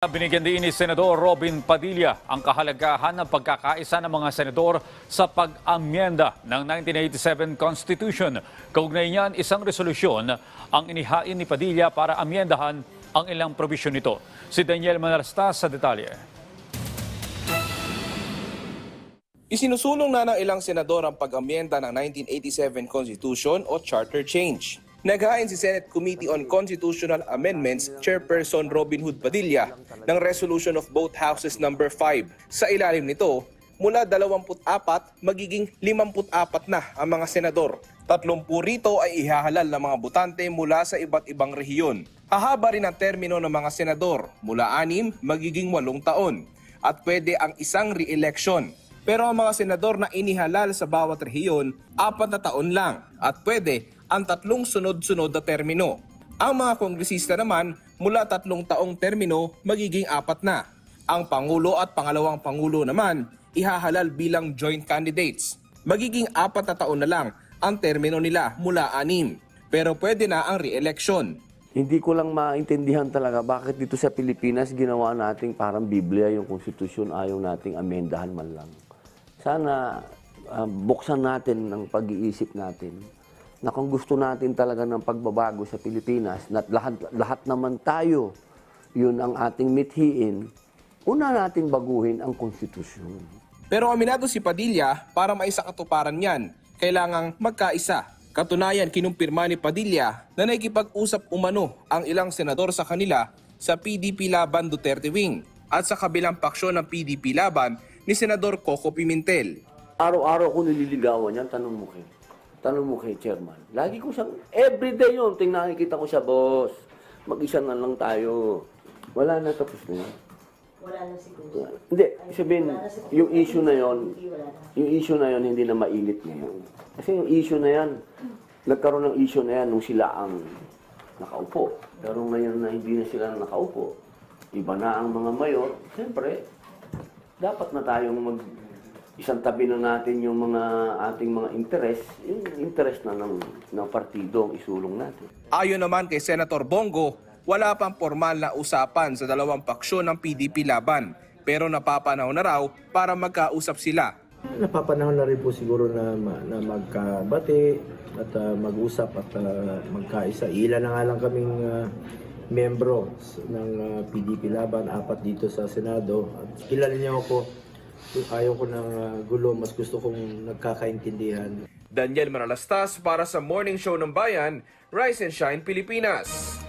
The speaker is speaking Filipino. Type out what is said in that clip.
Binigyan din ni Senador Robin Padilla ang kahalagahan ng pagkakaisa ng mga senador sa pag-amyenda ng 1987 Constitution. Kaugnay niyan, isang resolusyon ang inihain ni Padilla para amyendahan ang ilang probisyon nito. Si Daniel Manarastas sa detalye. Isinusulong na ng ilang senador ang pag-amyenda ng 1987 Constitution o Charter Change. Naghain si Senate Committee on Constitutional Amendments Chairperson Robin Hood Padilla ng Resolution of both Houses number 5. Sa ilalim nito, mula 24 magiging 54 na ang mga senador. 30 rito ay ihahalal ng mga botante mula sa iba't ibang rehiyon. Hahaba rin ang termino ng mga senador mula 6 magiging 8 taon at pwede ang isang re-election. Pero ang mga senador na inihalal sa bawat rehiyon, apat na taon lang at pwede ang tatlong sunod-sunod na termino. Ang mga kongresista naman, mula tatlong taong termino, magiging apat na. Ang Pangulo at Pangalawang Pangulo naman, ihahalal bilang joint candidates. Magiging apat na taon na lang ang termino nila mula anim. Pero pwede na ang re-election. Hindi ko lang maintindihan talaga bakit dito sa Pilipinas ginawa nating parang Biblia yung konstitusyon ayaw nating amendahan man lang. Sana ah, buksan natin ang pag-iisip natin na kung gusto natin talaga ng pagbabago sa Pilipinas, na lahat, lahat naman tayo, yun ang ating mithiin, una nating baguhin ang konstitusyon. Pero aminado si Padilla, para maisakatuparan yan, kailangang magkaisa. Katunayan, kinumpirma ni Padilla na nakikipag-usap umano ang ilang senador sa kanila sa PDP Laban Duterte Wing at sa kabilang paksyon ng PDP Laban ni Senador Coco Pimentel. Araw-araw ko nililigawan yan, tanong mo kay. Tanong mo kay chairman. Lagi ko siyang, everyday yun, ting nakikita ko siya, boss. Mag-isa na lang tayo. Wala na, tapos na. Wala na siguro. Hindi, sabihin, Wala na siguro. yung issue na yon, Hindi, wala na. yung issue na yon hindi na mainit ngayon. Kasi yung issue na yan, nagkaroon ng issue na yan nung sila ang nakaupo. Pero ngayon na hindi na sila nakaupo, iba na ang mga mayor, siyempre, dapat na tayong mag isang tabi na natin yung mga ating mga interest, yung interest na ng, ng partido ang isulong natin. Ayon naman kay Senator Bongo, wala pang formal na usapan sa dalawang paksyon ng PDP Laban pero napapanahon na raw para magkausap sila. Napapanahon na rin po siguro na, na magkabati at ah, mag-usap at ah, magkaisa. Ilan na nga lang kaming ah, membro ng ah, PDP Laban, apat dito sa Senado. At kilala niyo ako, ayaw ko ng ah, gulo, mas gusto kong nagkakaintindihan. Daniel Manalastas para sa Morning Show ng Bayan, Rise and Shine Pilipinas.